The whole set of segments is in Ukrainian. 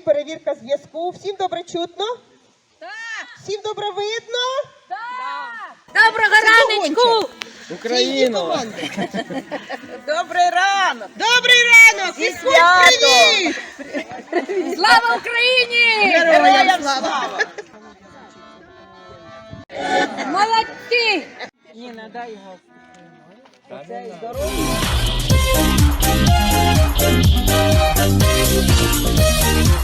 перевірка зв'язку. Всім добре чутно? Так! Всім добре видно? Так! Доброго раночку! Україну! Добрий ранок! Добрий ранок! Святом! привіт! Слава Україні! Героям слава! Молодці! Доброго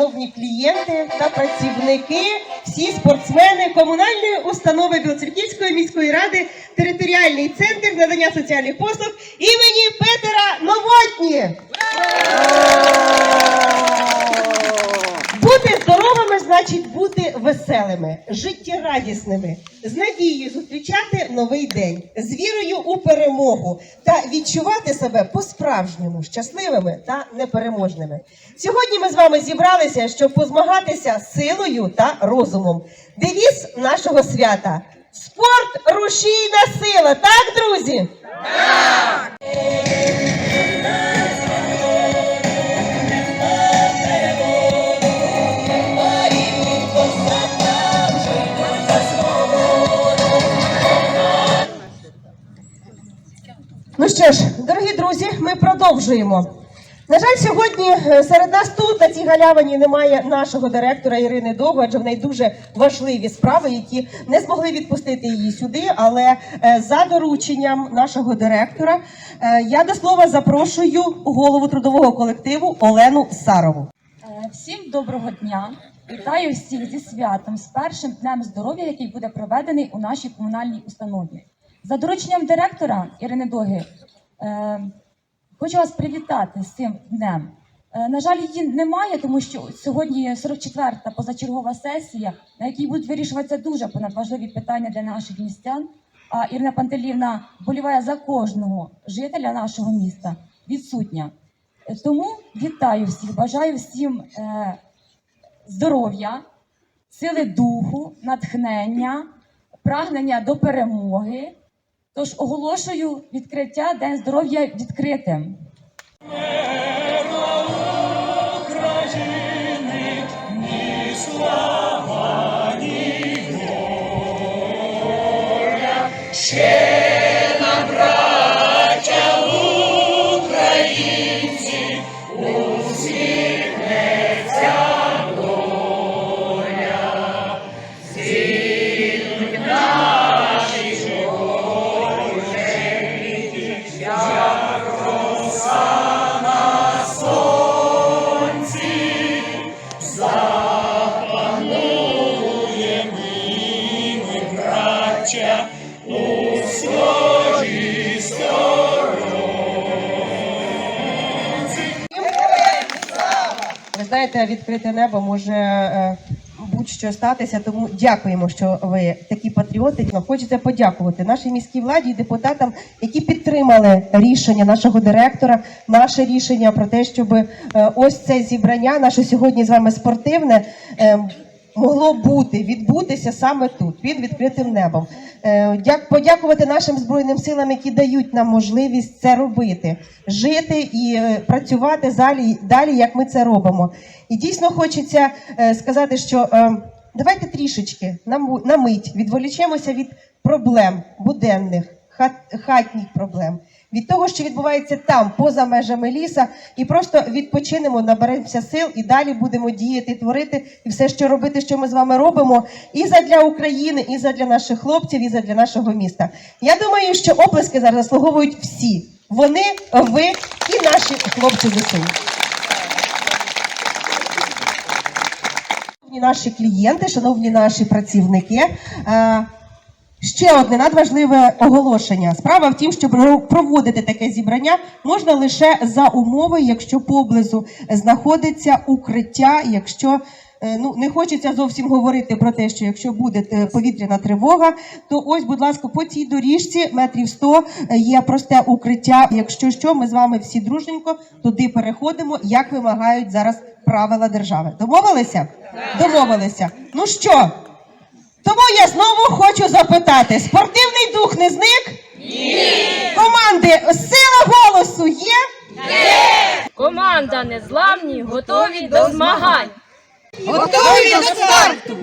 шановні клієнти та працівники, всі спортсмени комунальної установи Білоцерківської міської ради, територіальний центр надання соціальних послуг імені Петера Новотні. Бути здоровими значить бути веселими, життєрадісними, з надією зустрічати новий день, з вірою у перемогу та відчувати себе по-справжньому щасливими та непереможними. Сьогодні ми з вами зібралися, щоб позмагатися силою та розумом. Девіз нашого свята спорт рушійна сила. Так, друзі? Ну друзі, ми продовжуємо. На жаль, сьогодні е, серед нас тут на цій галявині немає нашого директора Ірини Довго, адже в неї дуже важливі справи, які не змогли відпустити її сюди. Але е, за дорученням нашого директора е, я до слова запрошую голову трудового колективу Олену Сарову. Всім доброго дня! Вітаю всіх зі святом з першим днем здоров'я, який буде проведений у нашій комунальній установі. За дорученням директора Ірини Доги хочу вас привітати з цим днем. Е, на жаль, її немає, тому що сьогодні 44-та позачергова сесія, на якій будуть вирішуватися дуже понадважливі питання для наших містян. А Ірина Пантелівна боліває за кожного жителя нашого міста відсутня. Тому вітаю всіх, бажаю всім е, здоров'я, сили духу, натхнення, прагнення до перемоги. Тож оголошую відкриття День здоров'я відкритим. Ви знаєте, відкрите небо може е, будь-що статися, тому дякуємо, що ви такі патріоти. Хочеться подякувати нашій міській владі і депутатам, які підтримали рішення нашого директора, наше рішення про те, щоб е, ось це зібрання, наше сьогодні з вами спортивне. Могло бути відбутися саме тут, під відкритим небом. Е, дяк- подякувати нашим збройним силам, які дають нам можливість це робити, жити і е, працювати далі, далі, як ми це робимо. І дійсно хочеться е, сказати, що давайте трішечки на, мить відволічемося від проблем буденних, хатніх проблем, від того, що відбувається там, поза межами ліса, і просто відпочинемо, наберемося сил і далі будемо діяти, творити і все, що робити, що ми з вами робимо, і задля України, і задля наших хлопців, і задля нашого міста. Я думаю, що оплески зараз заслуговують всі. Вони, ви і наші хлопці ЗСУ. Наші клієнти, шановні наші працівники. Ще одне надважливе оголошення. Справа в тім, що про- проводити таке зібрання можна лише за умови, якщо поблизу знаходиться укриття, якщо е, ну не хочеться зовсім говорити про те, що якщо буде е, повітряна тривога, то ось, будь ласка, по цій доріжці метрів 100 е, є просте укриття. Якщо що, ми з вами всі дружненько туди переходимо, як вимагають зараз правила держави. Домовилися? Домовилися. Ну що? Тому я знову хочу запитати: спортивний дух не зник? Ні. Команди, сила голосу є? Команда незламні, готові до змагань. Готові до старту!